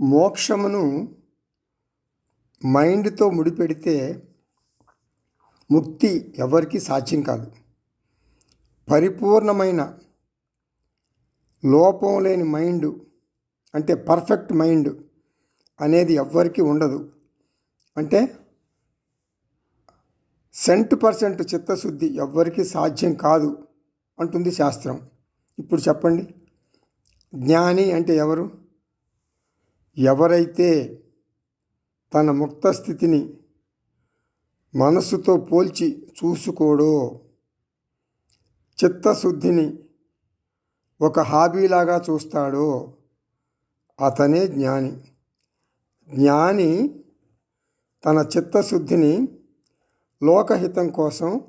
మోక్షమును మైండ్తో ముడిపెడితే ముక్తి ఎవరికీ సాధ్యం కాదు. పరిపూర్ణమైన లోపం లేని మైండ్ అంటే పర్ఫెక్ట్ మైండ్ అనేది ఎవ్వరికీ ఉండదు. అంటే సెంట్ పర్సెంట్ చిత్తశుద్ధి ఎవ్వరికీ సాధ్యం కాదు అంటుంది శాస్త్రం. ఇప్పుడు చెప్పండి. జ్ఞాని అంటే ఎవరు? ఎవరైతే తన ముక్త స్థితిని మనస్సుతో పోల్చి చూసుకోడో చిత్తశుద్ధిని ఒక హాబీలాగా చూస్తాడో అతనే జ్ఞాని. జ్ఞాని తన చిత్తశుద్ధిని లోకహితం కోసం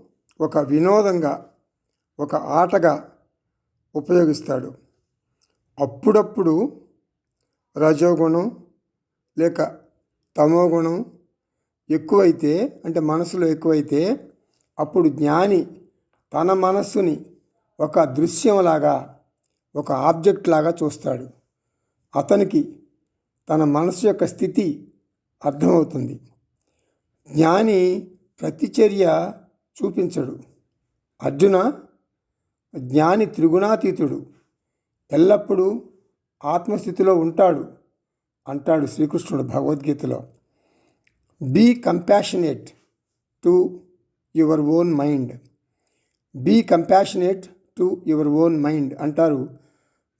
ఒక వినోదంగా ఒక ఆటగా ఉపయోగిస్తాడు. అప్పుడప్పుడు రజోగుణం లేక తమోగుణం ఎక్కువైతే అంటే మనసులో ఎక్కువైతే అప్పుడు జ్ఞాని తన మనస్సుని ఒక దృశ్యంలాగా ఒక ఆబ్జెక్ట్ లాగా చూస్తాడు. అతనికి తన మనసు యొక్క స్థితి అర్థమవుతుంది. జ్ఞాని ప్రతిచర్య చూపించడు. అర్జున జ్ఞాని త్రిగుణాతీతుడు. ఎల్లప్పుడూ ఆత్మస్థితిలో ఉంటాడు అంటాడు శ్రీకృష్ణుడు భగవద్గీతలో. Be compassionate to your own mind be compassionate to your own mind అంటారు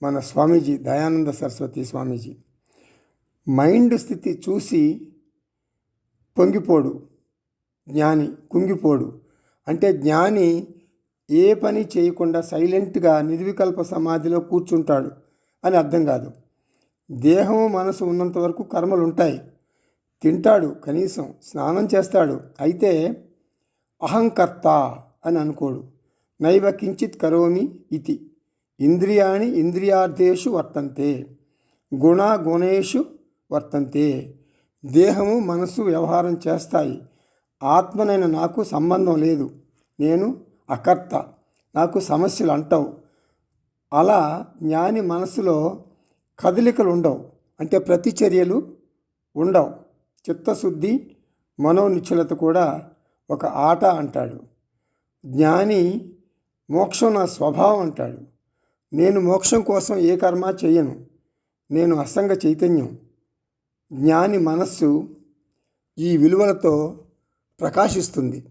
మన స్వామీజీ దయానంద సరస్వతి స్వామీజీ. మైండ్ స్థితి చూసి పొంగిపోడు జ్ఞాని కుంగిపోడు. అంటే జ్ఞాని ఏ పని చేయకుండా సైలెంట్గా నిర్వికల్ప సమాధిలో కూర్చుంటాడు. అని అర్థం కాదు. దేహము మనసు ఉన్నంత వరకు కర్మలు ఉంటాయి తింటాడు కనీసం స్నానం చేస్తాడు. అయితే అహంకర్త అని అనుకోడు. నైవ కించిత్ కరోమి ఇది ఇంద్రియాణి ఇంద్రియార్థేషు వర్తంతే. గుణ గుణేషు వర్తంతే. దేహము మనస్సు వ్యవహారం చేస్తాయి. ఆత్మనైన నాకు సంబంధం లేదు. నేను అకర్త. నాకు సమస్యలు అంటావు. అలా జ్ఞాని మనసులో కదలికలు ఉండవు. అంటే ప్రతిచర్యలు ఉండవు. చిత్తశుద్ధి మనోనిశ్చలత కూడా ఒక ఆట అంటాడు. జ్ఞాని మోక్షం నా స్వభావం అంటాడు. నేను మోక్షం కోసం ఏ కర్మ చేయను. నేను అసంగ చైతన్యం. జ్ఞాని మనస్సు ఈ విలువలతో ప్రకాశిస్తుంది.